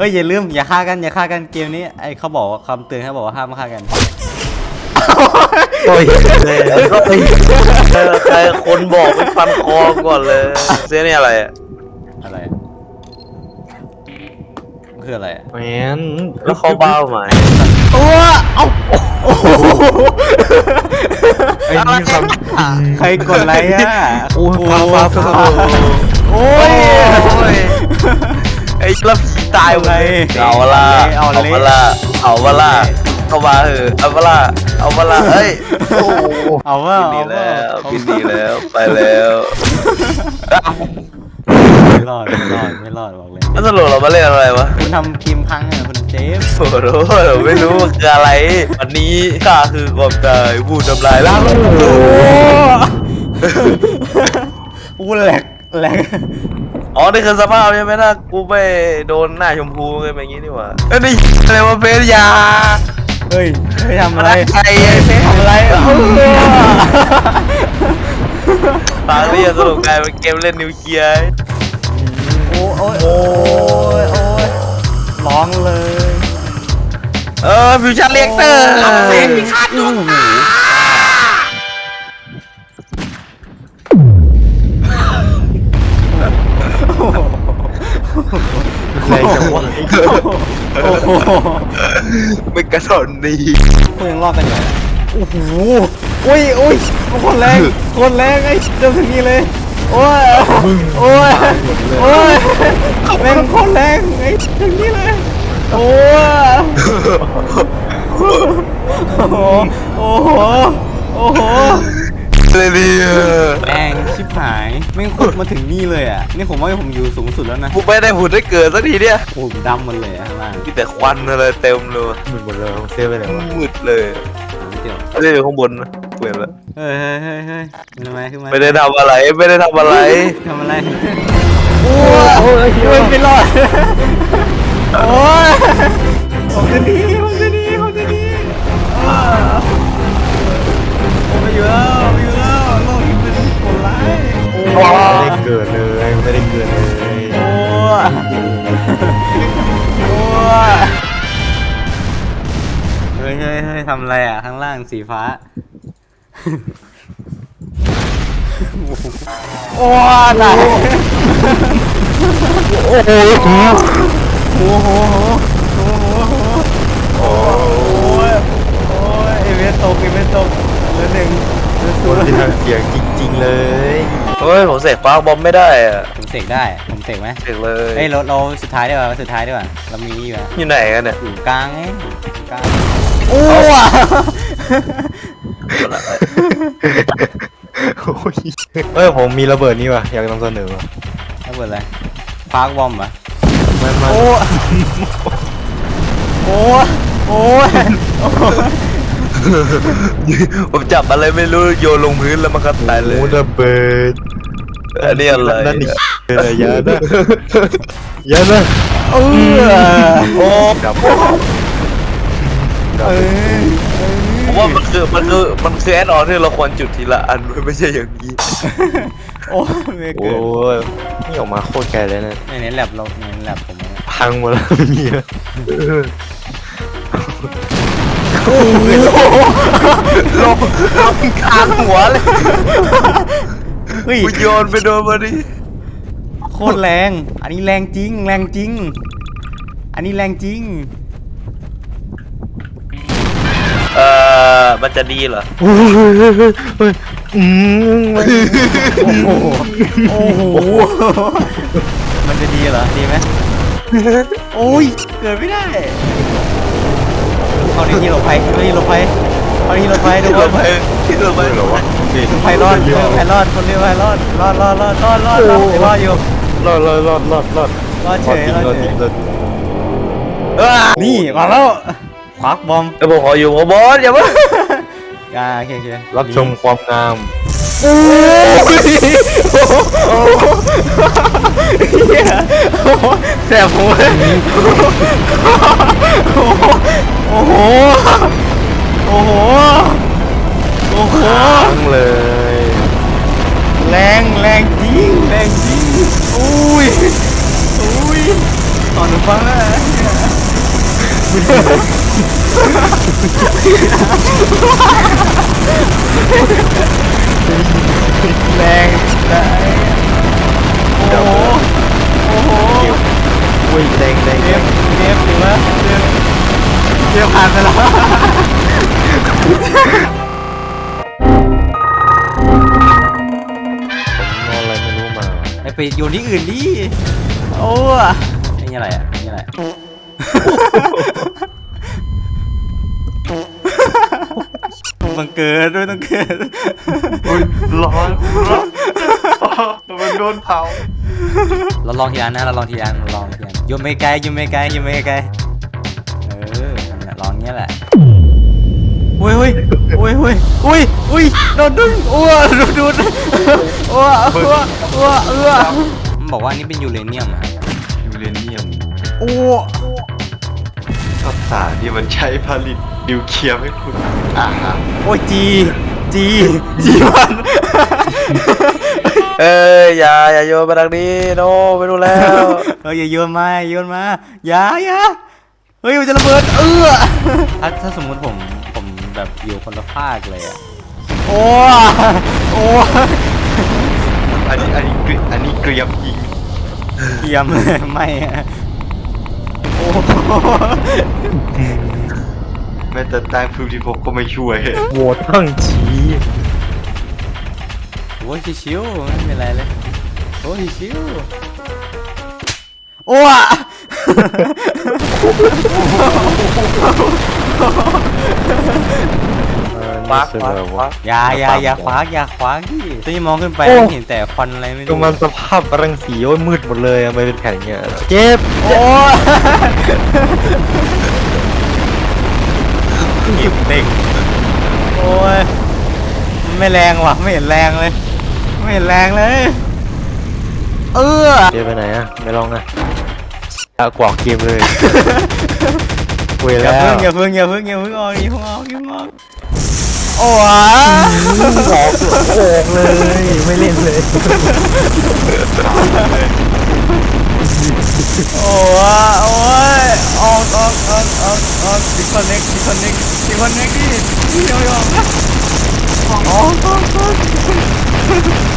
เฮ้ยอย่าลืมอย่าฆ่ากันอย่าฆ่ากันเกมนี้ไอเขาบอกว่าคำเตือนเขาบอกว่าห้ามฆ่ากัน โอ้ยเลยเฮ้ยเออใครคนบอกไปฟันคอก่อนเลยเสียนี่อะไรอะอะไรอะมันคืออะไรอะแหมนแล้วเขาเบ้าไหมโอ้เอาโอ้โหไอ้นี่คใครกดอะไรอะโอ้ยฟ้าฟ้าฟ้าโอ้โอ้ยย ไอ้แล้วผีตายไงเอาละเอาเอาเละเวลาเอาเวลาเข้ามาเถอะเอาเวลาเอาเวลาเฮ้ยโอ้เอาว่าบินเอาดีว่าแล้วบินดีแล้วไปแล้วไม่รอดไม่รอดไม่รอดบอกเลยแล้วสรุปเรามาเล่นอะไรวะคุณทำทีมพังอะคุณเจฟโอ้โหไม่รู้ว่าคืออะไรวันนี้ข้าคือความตายผู้ทำลายล้างอู้แหลก แหลกอ๋อนี่คือสภาพใช่ไหมถ้ากูไม่โดนหน้าชมพูเลยเป็นอย่างงี้นี่หว่าเอ้ยนี่อะไรวะเฟสยาเฮ้ยไม่ทำอะไรใครไอ้เฟสทำอะไรเออปากเรียนสรุปกลายเป็นเกมเล่นนิวเคลียร์โอ้โอ้ยโอ้ยโอ้ยร้องเลย เออฟิวชั่นเรียกเตอร์เซ็นพิฆาตด โอ้โหเป็นกระสนดีพวกยังรอดกันอยู่โอ้โหโอ้ยโอ้ยคนแรงคนแรงไอ้เดินถึงนี่เลยโอ้ยโอ้ยโอ้ยแรงคนแรงไอ้ถึงนี่เลยโอ้ยโอ้โหโอ้โหโอ้โหเลยดีแรงชิบหายไม่ขุดมาถึงนี่เลยอะนี่ผมว่าผมอยู่สูงสุดแล้วนะกูไม่ได้ผุดได้เกิดสักทีเนี่ยโอ้โหดำหมันเลยอะข้างล่าง มีแต่ควันอะไรเต็มเลยหมดหมดเลยเซฟไปไหนวะมืดเลยหาไม่เจอไม่ได้อยู่ข้างบนนะเปลี่ยนแล้วเฮ้ยเฮ้ยเฮ้ยเฮ้ยขึ้นมาขึ้นมาไม่ได้ทำอะไรไม่ได้ทำอะไรทำอะไรโอ้ยโอ้ยไม่รอดโอ้ยผมจะหนีผมจะหนี ฮ้ยเฮ้ยเฮ้ยทำอะไรอะ ข้างล่างสีฟ้า โอ้ยตายโอ้โหโอ้โหโอ้โหโอ้ยโอ้ยเอเวนตกเอเวนตกเหลือหนึ่งเหลือคศูนนย์ที่ทำเสียงจริง ๆ เลยเฮ้ยผมเสกฟ้าบอมไม่ได้อะผมเสกได้ ผมเสกไหมเสกเลยเฮ้ยเราเราสุดท้ายดีกว่าสุดท้ายดีกว่าเรามีนี่อยู่นะอยู่ไหนกันเนี่ยอยู่กลางไงอยู่กลางโอ้ยโอ้ยเฮ้ยผมมีระเบิดนี่ว่ะอยากนำเสนอว่ะระเบิดอะไรพาร์คบอมเหรอมันมันโอ้ยโอ้ยโอ้ยผมจับอะไรไม่รู้โยนลงพื้นแล้วมันก็ตายเลยโอ้ระเบิดอันนี้อะไรนั่นนี่เอออย่านะอย่านะเออโอ้ดับ เออผมว่ามันคือมันคือมันคือแอดออนที่เราควรจุดทีละอันไม่ใช่อย่างนี้โอ้ยไม่โอ้เกิดยนี่ออกมาโคตรไกลเลยนะในเน้นแลบเราในเน้นแลบผมนะพังหมดแล้วไม่มีแล้วลงลงกลางหัวเลยเฮ้ยกูโยนไปโดนมาดิโคตรแรง อันนี้แรงจริง แรงจริง อันนี้แรงจริง อ่อมันจะดีเหรอโอ้ยเฮ้ยอืมโอ้โหโอ้โหมันจะดีเหรอดีไหมโอ้ยเกิดไม่ได้เอาในที่หลบภัยเอาในที่หลบภัยเอาในที่หลบภัยทุกที่คเรานไปที่เราไปเหรอวะไพรอดไพรอดคนเรียกไพรอดรอดรอดรอดรอดรอดรอดรอดอยู่รอดรอดรอดรอดรอดรอดเฉยจริงรอดรอดเฉจริยงรอดจริงเอ้านี่มาแล้ว ควักบอมเดี๋ยวผมขออยู่ผมบอสอย่าเพิ่งอ่าโอเคโอเครับชมความงามโอ้ยโอ้โหเหี้ยโอ้โหแสบหัวโอ้โห โอ้โห โอ้โห ทั้งเลย แรงแรงจริงแรงจริงอุ้ยอุ้ยตอนหนูฟัง แล้วแรงได้โอ้โหโอ้โหอุ้ยแดงแดงเกแดมงเกมถึงแล้วเกมเกมผ่านไปแล้วนอนอะไรไม่รู้มาไอไปโยนที่อื่นดิโอ้นี่อะไรอะนี่อะไร บังเกิดด้วยต้องเกิดอุ้ยร้อนร้อนมันโดนเผาเราลองทีอันนะเราลองทีอันเราลองทีอันโยนไม่ไกลโยนไม่ไกลโยนไม่ไกลเออนั่นแหลองเงี้ยแหละอุ้ยอุ้ยอุ้ยอุ้ยอุ้ยอุ้ยโดนดึงอ้วโดนดูดอ้วอ้วอ้วอ้วมันบอกว่านี่เป็นยูเรเนียมอะยูเรเนียมอ้วทักษะที่มันใช้ผลิต นิวเคลียร์ไม่คุณอ่าโอ้ยจี จีจีมันเอ้ยอย่าอย่าโยนมาทางนี้โนไม่รู้แล้วเฮ้ยอย่าโยนมาอย่าโยนมาอย่าอย่าเฮ้ยมันจะระเบิดเออถ้าถ้าสมมุติผมผมแบบอยู่คนละภาคเลยอะโอ้โอ้อันนี้อันนี้เกรีอันนี้เกรียมยิงเกียมไม่อะโอ้ แม้แต่ใต้พื้นที่พบก็ไม่ช่วยโหวตทั้งชี้โหชิวๆไม่เป็นไรเลยโอ้ยชิวโอ้อะฟักฟักฟักอย่าอย่าอย่าขวางอย่าขวางที่ตอนนี้มองขึ้นไปเห็นแต่ควันอะไรไม่ก็รู้มันสภาพรังสีโอ้ยมืดหมดเลยอะไม่เป็นแผ่นเงี้ยเจ็บโอ้ หยิบเด็กโอ้ยมันไม่แรงว่ะไม่เห็นแรงเลย ไม่เห็นแรงเลย เออเจ็บไปไหนอะไม่ลองอะอะกวอกเกมเลยเวอแล้ย่าวเพิ่งอย่าเพิ่งอย่าเพิ่งอย่าเพิ่งออกอย่าเพิ่งออกอย่าเพิ่งออกโอ้ยหอกโอ่งเลย ไม่เล่นเลย โอ้ยโอ้ยออกออกออกออกออกดิคอนเน็กดิคอนเน็กดิคอนเน็กดิเดี๋ยวยอมนะออกออกออก